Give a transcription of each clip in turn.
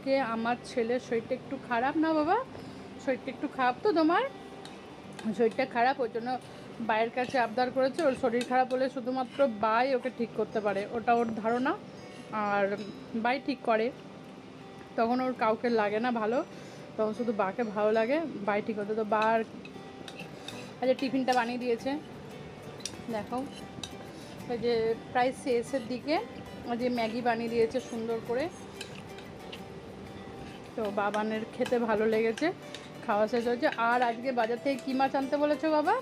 আজকে আমার ছেলের শরীরটা একটু খারাপ। না বাবা, শরীরটা একটু খারাপ তো তোমার? শরীরটা খারাপ, ওই জন্য বাইয়ের কাছে আবদার করেছে। ওর শরীর খারাপ হলে শুধুমাত্র বাই ওকে ঠিক করতে পারে। ওটা ওর ধারণা। আর বাই ঠিক করে। তখন ওর কাউকে লাগে না ভালো। তখন শুধু বাকে ভালো লাগে, বাই ঠিক হতে তো বার আচ্ছা টিফিনটা বানিয়ে দিয়েছে। দেখো, ওই যে প্রায় শেষের দিকে, ওই যে ম্যাগি বানিয়ে দিয়েছে সুন্দর করে। তো বাবানের খেতে ভালো লেগেছে খাওয়া শেষ হয়েছে। আর আজকে বাজার থেকে কী মাছ আনতে বলেছ বাবা?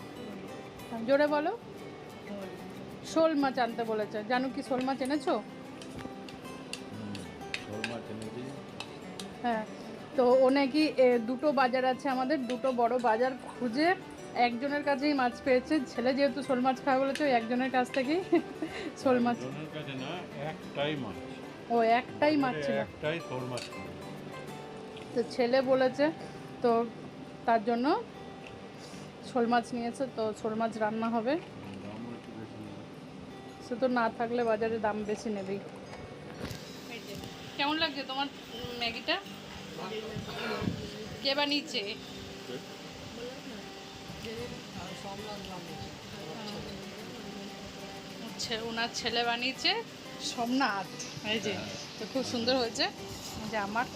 জোরে বলো। শোল মাছ আনতে বলেছে। জানো কি শোল মাছ এনেছো? হ্যাঁ তো ও নাকি দুটো বাজার আছে আমাদের দুটো বড় বাজার খুঁজে একজনের কাছেই মাছ পেয়েছে। ছেলে যেহেতু শোল মাছ খাওয়া বলেছে ওই একজনের কাছ থেকেই শোল মাছ একটাই মাছ। ও একটাই মাছ ছিল। একটাই শোল মাছ। তো ছেলে বলেছে, তো তার জন্য শোল মাছ নিয়েছে, তো শোল মাছ রান্না হবে। সে তো না থাকলে বাজারে দাম বেশি নেবেই। কেমন লাগছে তোমার ম্যাগিটা? কে বানিয়েছে? ওনার ছেলে বানিয়েছে সোমনাথ। এই যে, তো খুব সুন্দর হয়েছে। যে আমার।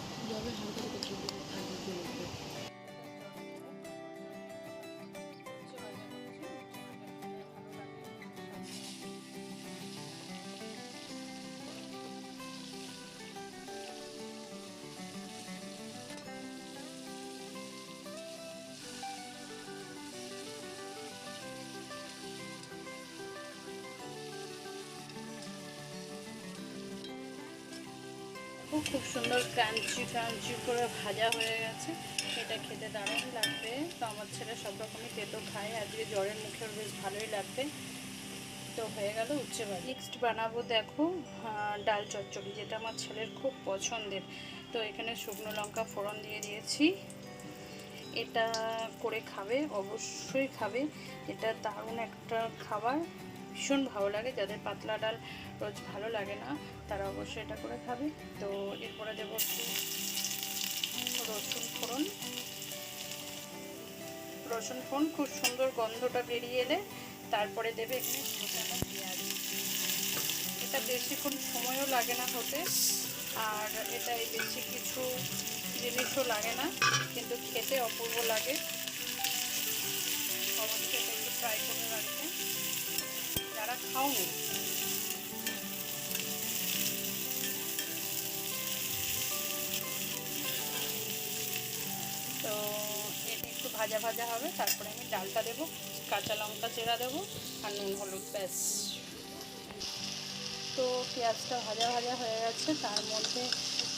খুব খুব সুন্দর ক্রাঞ্চি ক্রাঞ্চি করে ভাজা হয়ে গেছে। এটা খেতে দারুণ লাগবে। তো আমার ছেলে সব রকমই তেতো খায়। আজকে জ্বরের মুখে বেশ ভালোই লাগবে। তো হয়ে গেল উচ্ছে ভাজি। নেক্সট বানাবো দেখো ডাল চচ্চড়ি, যেটা আমার ছেলের খুব পছন্দের। তো এখানে শুকনো লঙ্কা ফোড়ন দিয়ে দিয়েছি। এটা করে খাবে, অবশ্যই খাবে। এটা দারুণ একটা খাবার। ভীষণ ভালো লাগে। যাদের পাতলা ডাল রোজ ভালো লাগে না, তারা অবশ্যই এটা করে খাবে। তো এরপরে দেবো রসুন ফোড়ন। রসুন ফোড়ন খুব সুন্দর গন্ধটা বেরিয়ে এলে তারপরে দেবে এখানে ফোটানো পেঁয়াজ। এটা বেশিক্ষণ সময়ও লাগে না হতে, আর এটা বেশি কিছু জিনিসও লাগে না, কিন্তু খেতে অপূর্ব লাগে। অবশ্যই এটা একটু খাওনি। তো এটা একটু ভাজা ভাজা হবে, তারপরে আমি ডালটা দেবো, কাঁচা লঙ্কা চেরা দেবো, আর নুন হলুদ, ব্যাস। তো পেঁয়াজটা ভাজা ভাজা হয়ে গেছে, তার মধ্যে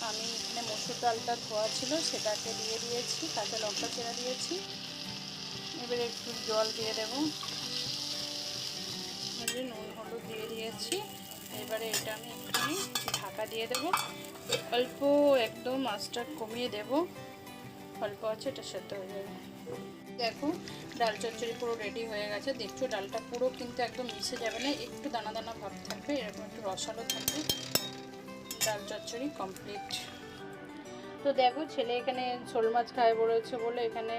আমি এখানে মসুর ডালটা ধোয়া ছিল, সেটাকে দিয়ে দিয়েছি, কাঁচা লঙ্কা চেরা দিয়েছি। এবারে একটু জল দিয়ে দেবো। এবারে নুন হলুদ দিয়ে দিয়েছি। এবারে এটা আমি একটুখানি ঢাকা দিয়ে দেবো। অল্প একদম মাছটা কমিয়ে দেবো। অল্প আছে, এটা সেদ্ধ হয়ে যাবে। দেখো, ডাল চচ্চড়ি পুরো রেডি হয়ে গেছে। দেখছ, ডালটা পুরো কিন্তু একদম মিশে যাবে না। একটু দানা দানা ভাব থাকবে, এরকম একটু রসালো থাকবে। ডাল চচ্চড়ি কমপ্লিট তো দেখো, ছেলে এখানে শোল মাছ খায় বলেছে বলে এখানে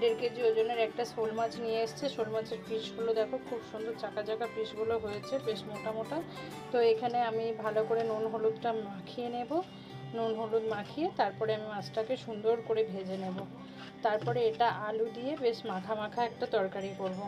দেড় কেজি ওজনের একটা শোল মাছ নিয়ে এসছে। শোল মাছের পিসগুলো দেখো, খুব সুন্দর চাকা চাকা পিসগুলো হয়েছে, বেশ মোটা মোটা। তো এখানে আমি ভালো করে নুন হলুদটা মাখিয়ে নেব। নুন হলুদ মাখিয়ে তারপরে আমি মাছটাকে সুন্দর করে ভেজে নেব। তারপরে এটা আলু দিয়ে বেশ মাখা মাখা একটা তরকারি করব।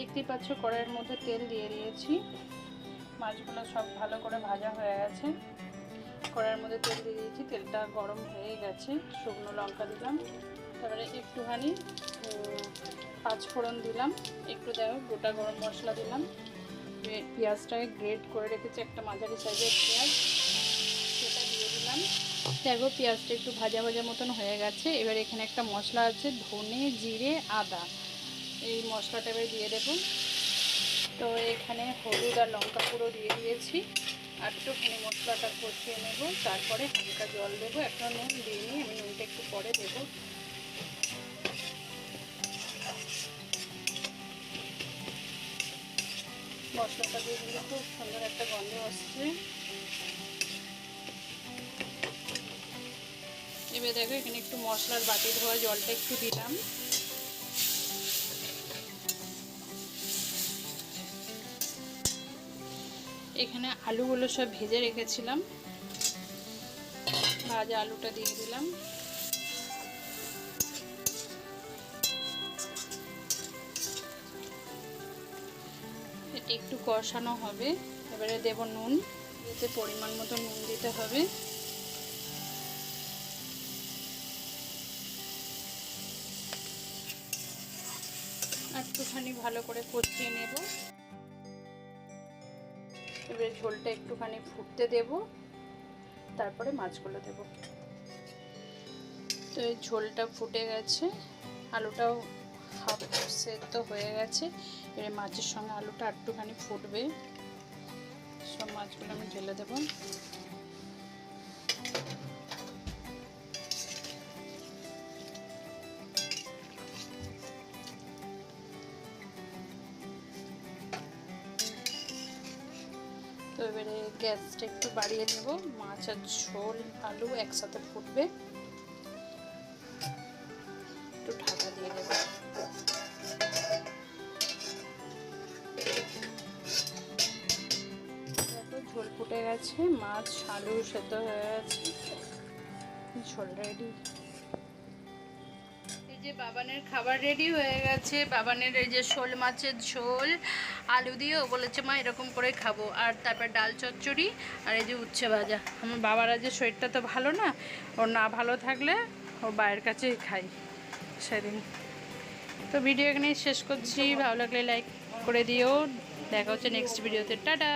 দেখতেই পাচ্ছ কড়াইয়ের মধ্যে তেল দিয়ে দিয়েছি। মাছগুলো সব ভালো করে ভাজা হয়ে গেছে। কড়াইয়ের মধ্যে তেল দিয়ে দিয়েছি তেলটা গরম হয়ে গেছে। শুকনো লঙ্কা দিলাম তারপরে একটুখানি উম, পাঁচ ফোড়ন দিলাম। একটু দেখো গোটা গরম মশলা দিলাম। পেঁয়াজটাকে গ্রেট করে রেখেছি একটা মাঝারি সাইজের পেঁয়াজ। সেটা দিয়ে দিলাম। দেখো পেঁয়াজটা একটু ভাজা ভাজা মতন হয়ে গেছে। এবার এখানে একটা মশলা আছে ধনে জিরে আদা। এই মশলাটা এবার দিয়ে দেবো। তো এখানে হলুদ আর লঙ্কা পুরো দিয়ে দিয়েছি। আর একটুখানি মশলাটা কষিয়ে নেব। তারপরে হালকা জল দেবো। একটা নুন দিইনি আমি নুনটা একটু পরে দেবো। মশলাটা দিয়ে দিলে খুব সুন্দর একটা গন্ধ আসছে। এবার দেখো এখানে একটু মশলার বাটি ধোয়া জলটা একটু দিলাম। এখানে আলুগুলো সব ভেজে রেখেছিলাম। ভাজা আলুটা দিয়ে দিলাম। এটি একটু কষানো হবে। এবারে দেব নুন। এতে পরিমাণ মতো নুন দিতে হবে। একটুখানি ভালো করে কষিয়ে নেব। এবারে ঝোলটা একটুখানি ফুটতে দেব, তারপরে মাছগুলো দেব। তো এই ঝোলটা ফুটে গেছে, আলুটাও হাফ সেদ্ধ হয়ে গেছে, এবারে মাছের সঙ্গে আলুটা একটুখানি ফুটবে। সব মাছগুলো আমি ঢেলে দেবো। তো এবারে গ্যাসটা একটু বাড়িয়ে নেব। মাছ আর ঝোল, আলু একসাথে ফুটবে। একটু ঢাকা দিয়ে দেখো, ঝোল ফুটে গেছে, মাছ, আলু সেদ্ধ হয়ে গেছে। ঝোল রেডি। যে বাবানের খাবার রেডি হয়ে গেছে। বাবানের এই যে শোল মাছের ঝোল, আলু দিয়ে ও বলেছে, মা, এরকম করে খাব। আর তারপর ডাল চচ্চড়ি আর এই যে উচ্ছে ভাজা। আমার বাবার আজ শরীরটা তো ভালো না। ওর না ভালো থাকলে ও বাইরের কাছেই খাই সেদিন। তো ভিডিও এখানেই শেষ করছি। ভালো লাগলে লাইক করে দিও। দেখা হচ্ছে নেক্সট ভিডিওতে টাটা!